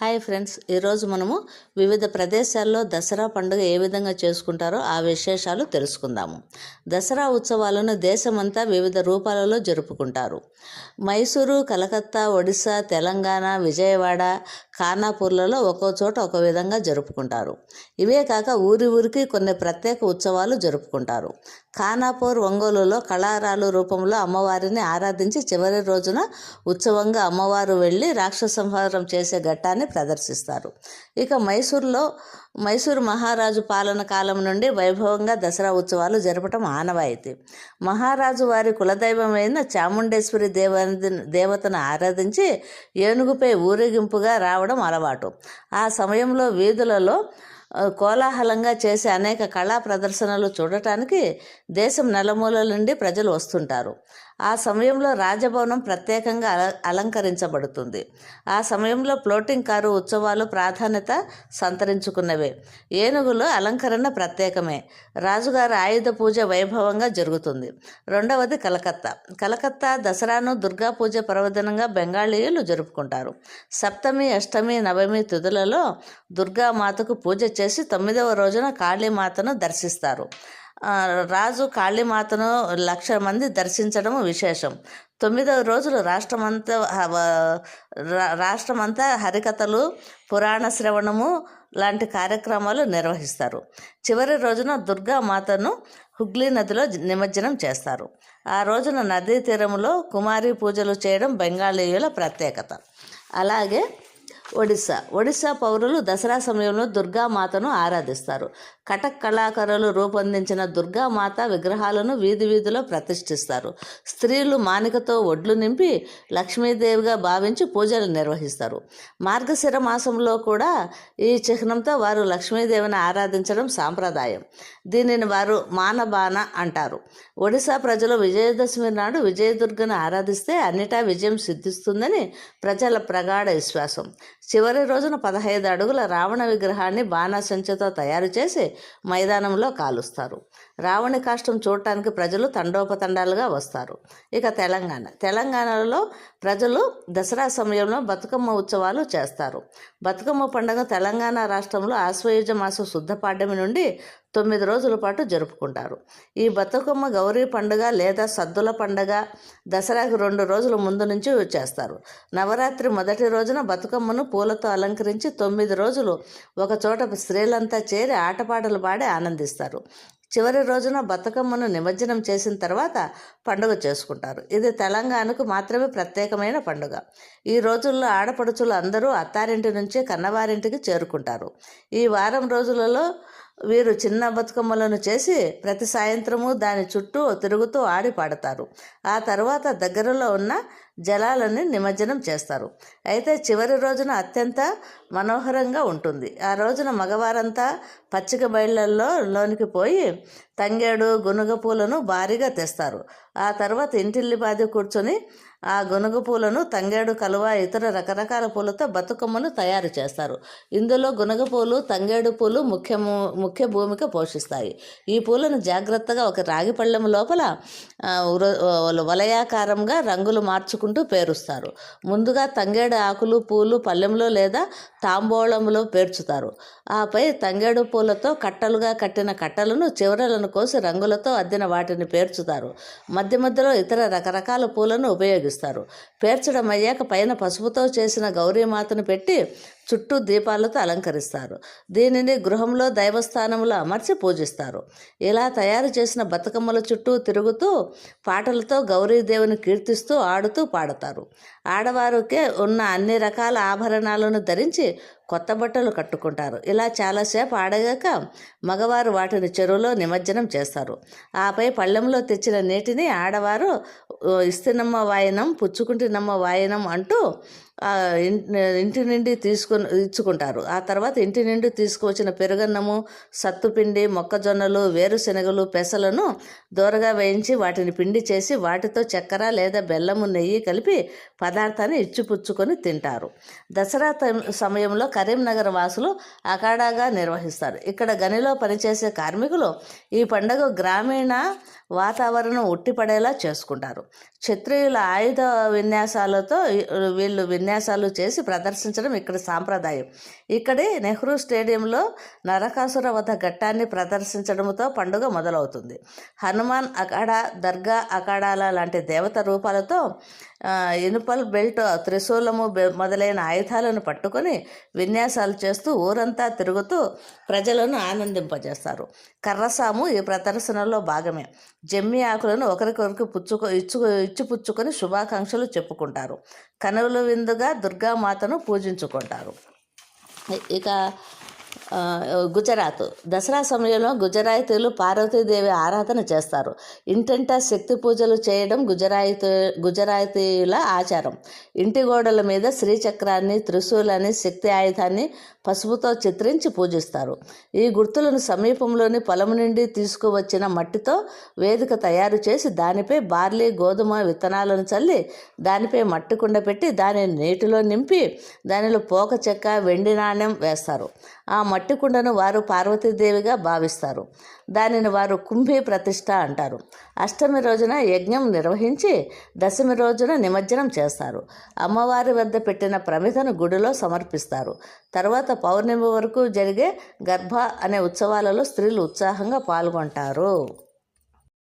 Hi friends ఈరోజు మనము వివిధ ప్రదేశాల్లో దసరా పండుగ ఏ విధంగా చేసుకుంటారో ఆ విశేషాలు తెలుసుకుందాము. దసరా ఉత్సవాలను దేశమంతా వివిధ రూపాలలో జరుపుకుంటారు. మైసూరు కలకత్తా ఒడిశా తెలంగాణ విజయవాడ ఖానాపూర్లలో ఒక్కో చోట ఒక విధంగా జరుపుకుంటారు. ఇవే కాక ఊరి ఊరికి కొన్ని ప్రత్యేక ఉత్సవాలు జరుపుకుంటారు. ఖానాపూర్ ఒంగోలులో కళారాలు రూపంలో అమ్మవారిని ఆరాధించి చివరి రోజున ఉత్సవంగా అమ్మవారు వెళ్ళి రాక్షసంహారం చేసే ఘట్టాన్ని ప్రదర్శిస్తారు. ఇక మైసూర్లో మైసూరు మహారాజు పాలన కాలం నుండి వైభవంగా దసరా ఉత్సవాలు జరపటం ఆనవాయితీ. మహారాజు వారి కులదైవమైన చాముండేశ్వరి దేవ దేవతను ఆరాధించి ఏనుగుపై ఊరేగింపుగా రావడం అలవాటు. ఆ సమయంలో వీధులలో కోలాహలంగా చేసే అనేక కళా ప్రదర్శనలు చూడటానికి దేశం నలుమూలల నుండి ప్రజలు వస్తుంటారు. ఆ సమయంలో రాజభవనం ప్రత్యేకంగా అల అలంకరించబడుతుంది. ఆ సమయంలో ఫ్లోటింగ్ కారు ఉత్సవాలు ప్రాధాన్యత సంతరించుకున్నవే. ఏనుగులు అలంకరణ ప్రత్యేకమే. రాజుగారి ఆయుధ పూజ వైభవంగా జరుగుతుంది. రెండవది కలకత్తా. కలకత్తా దసరాను దుర్గా పూజ పర్వదినంగా బెంగాలీయులు జరుపుకుంటారు. సప్తమి అష్టమి నవమి తిథులలో దుర్గామాతకు పూజ చేసి తొమ్మిదవ రోజున కాళీమాతను దర్శిస్తారు. రాజు కాళీమాతను లక్ష మంది దర్శించడం విశేషం. తొమ్మిదవ రోజులు రాష్ట్రమంతా రాష్ట్రమంతా హరికథలు పురాణ శ్రవణము లాంటి కార్యక్రమాలు నిర్వహిస్తారు. చివరి రోజున దుర్గామాతను హుగ్లీ నదిలో నిమజ్జనం చేస్తారు. ఆ రోజున నదీ తీరంలో కుమారి పూజలు చేయడం బెంగాలీయుల ప్రత్యేకత. అలాగే ఒడిశా ఒడిశా పౌరులు దసరా సమయంలో దుర్గామాతను ఆరాధిస్తారు. కటక్ కళాకారులు రూపొందించిన దుర్గామాత విగ్రహాలను వీధి వీధిలో ప్రతిష్ఠిస్తారు. స్త్రీలు మానికతో ఒడ్లు నింపి లక్ష్మీదేవిగా భావించి పూజలు నిర్వహిస్తారు. మార్గశిర మాసంలో కూడా ఈ చిహ్నంతో వారు లక్ష్మీదేవిని ఆరాధించడం సాంప్రదాయం. దీనిని వారు మానబాన అంటారు. ఒడిశా ప్రజలు విజయదశమి నాడు విజయదుర్గను ఆరాధిస్తే అన్నిటా విజయం సిద్ధిస్తుందని ప్రజల ప్రగాఢ విశ్వాసం. చివరి రోజున పదహైదు అడుగుల రావణ విగ్రహాన్ని బాణాసంచతో తయారు చేసి మైదానంలో కాలుస్తారు. రావణి కాష్టం చూడటానికి ప్రజలు తండోపతండాలుగా వస్తారు. ఇక తెలంగాణ. తెలంగాణలో ప్రజలు దసరా సమయంలో బతుకమ్మ ఉత్సవాలు చేస్తారు. బతుకమ్మ పండుగ తెలంగాణ రాష్ట్రంలో ఆశ్వయుజ మాసం శుద్ధ పాడ్యమి నుండి తొమ్మిది రోజుల పాటు జరుపుకుంటారు. ఈ బతుకమ్మ గౌరీ పండుగ లేదా సద్దుల పండుగ దసరాకు రెండు రోజుల ముందు నుంచి చేస్తారు. నవరాత్రి మొదటి రోజున బతుకమ్మను పూలతో అలంకరించి తొమ్మిది రోజులు ఒకచోట స్త్రీలంతా చేరి ఆటపాటలు పాడి ఆనందిస్తారు. చివరి రోజున బతుకమ్మను నిమజ్జనం చేసిన తర్వాత పండుగ చేసుకుంటారు. ఇది తెలంగాణకు మాత్రమే ప్రత్యేకమైన పండుగ. ఈ రోజుల్లో ఆడపడుచులు అందరూ అత్తారింటి నుంచి కన్నవారింటికి చేరుకుంటారు. ఈ వారం రోజులలో వీరు చిన్న బతుకమ్మలను చేసి ప్రతి సాయంత్రము దాని చుట్టూ తిరుగుతూ ఆడి పాడతారు. ఆ తర్వాత దగ్గరలో ఉన్న జలాలని నిమజ్జనం చేస్తారు. అయితే చివరి రోజున అత్యంత మనోహరంగా ఉంటుంది. ఆ రోజున మగవారంతా పచ్చిక బయళ్ళల్లో లోనికి పోయి తంగేడు గునుగ పూలను భారీగా తెస్తారు. ఆ తర్వాత ఇంటిల్లిపాది కూర్చొని ఆ గునుగ పూలను తంగేడు కలువ ఇతర రకరకాల పూలతో బతుకమ్మను తయారు చేస్తారు. ఇందులో గునుగ పూలు తంగేడు పూలు ముఖ్యము ముఖ్య భూమిక పోషిస్తాయి. ఈ పూలను జాగ్రత్తగా ఒక రాగి పళ్ళెం లోపల వలయాకారంగా రంగులు మార్చుకుంటూ పేరుస్తారు. ముందుగా తంగేడు ఆకులు పూలు పళ్ళెంలో లేదా తాంబూలంలో పేర్చుతారు. ఆపై తంగేడు పూలతో కట్టలుగా కట్టిన కట్టలను చివరలను కోసి రంగులతో అద్దిన వాటిని పేర్చుతారు. మధ్య మధ్యలో ఇతర రకరకాల పూలను ఉపయోగిస్తారు. పేర్చడం అయ్యాక పైన పసుపుతో చేసిన గౌరీమాతను పెట్టి చుట్టూ దీపాలతో అలంకరిస్తారు. దీనిని గృహంలో దైవస్థానంలో అమర్చి పూజిస్తారు. ఇలా తయారు చేసిన బతుకమ్మల చుట్టూ తిరుగుతూ పాటలతో గౌరీదేవిని కీర్తిస్తూ ఆడుతూ పాడతారు. ఆడవారికే ఉన్న అన్ని రకాల ఆభరణాలను ధరించి కొత్త బట్టలు కట్టుకుంటారు. ఇలా చాలాసేపు ఆడగాక మగవారు వాటిని చెరువులో నిమజ్జనం చేస్తారు. ఆపై పళ్ళెంలో తెచ్చిన నీటిని ఆడవారు ఇస్తినమ్మ వాయనం పుచ్చుకుంటినమ్మ వాయనం అంటూ ఇంటి నుండి తీసుకుని ఇచ్చుకుంటారు. ఆ తర్వాత ఇంటి నుండి తీసుకువచ్చిన పెరుగన్నము సత్తుపిండి మొక్కజొన్నలు వేరుశనగలు పెసలను దూరగా వేయించి వాటిని పిండి చేసి వాటితో చక్కెర లేదా బెల్లము నెయ్యి కలిపి పదార్థాన్ని ఇచ్చిపుచ్చుకొని తింటారు. దసరా సమయంలో కరీంనగర్ వాసులు అఖాడాగా నిర్వహిస్తారు. ఇక్కడ గనిలో పనిచేసే కార్మికులు ఈ పండుగ గ్రామీణ వాతావరణం ఉట్టిపడేలా చేసుకుంటారు. క్షత్రియుల ఆయుధ విన్యాసాలతో వీళ్ళు విన్యాసాలు విన్యాసాలు చేసి ప్రదర్శించడం ఇక్కడ సాంప్రదాయం. ఇక్కడి నెహ్రూ స్టేడియంలో నరకాసుర వధ ఘట్టాన్ని ప్రదర్శించడంతో పండుగ మొదలవుతుంది. హనుమాన్ అఖాడా దర్గా అఖాడాల లాంటి దేవత రూపాలతో ఇనుపల్ బెల్ట్ త్రిశూలము మొదలైన ఆయుధాలను పట్టుకొని విన్యాసాలు చేస్తూ ఊరంతా తిరుగుతూ ప్రజలను ఆనందింపజేస్తారు. కర్రసాము ఈ ప్రదర్శనలో భాగమే. జమ్మి ఆకులను ఒకరికొకరికి పుచ్చుకో ఇచ్చు ఇచ్చిపుచ్చుకొని శుభాకాంక్షలు చెప్పుకుంటారు. కనువుల విందుగా దుర్గామాతను పూజించుకుంటారు. ఇక గుజరాత్. దసరా సమయంలో గుజరాతీలు పార్వతీదేవి ఆరాధన చేస్తారు. ఇంటింటా శక్తి పూజలు చేయడం గుజరాతీ గుజరాతీయుల ఆచారం. ఇంటి గోడల మీద శ్రీచక్రాన్ని త్రిశూలాన్ని శక్తి ఆయుధాన్ని పసుపుతో చిత్రించి పూజిస్తారు. ఈ గుర్తులను సమీపంలోని పొలం నుండి తీసుకువచ్చిన మట్టితో వేదిక తయారు చేసి దానిపై బార్లీ గోధుమ విత్తనాలను చల్లి దానిపై మట్టి కుండ పెట్టి దానిని నీటిలో నింపి దానిలో పోక చెక్క వెండి నాణ్యం వేస్తారు. ఆ మట్టి కుండను వారు పార్వతీదేవిగా భావిస్తారు. దానిని వారు కుంభీ ప్రతిష్ట అంటారు. అష్టమి రోజున యజ్ఞం నిర్వహించి దశమి రోజున నిమజ్జనం చేస్తారు. అమ్మవారి వద్ద పెట్టిన ప్రమిదను గుడిలో సమర్పిస్తారు. తర్వాత పౌర్ణమి వరకు జరిగే గర్భ అనే ఉత్సవాలలో స్త్రీలు ఉత్సాహంగా పాల్గొంటారు.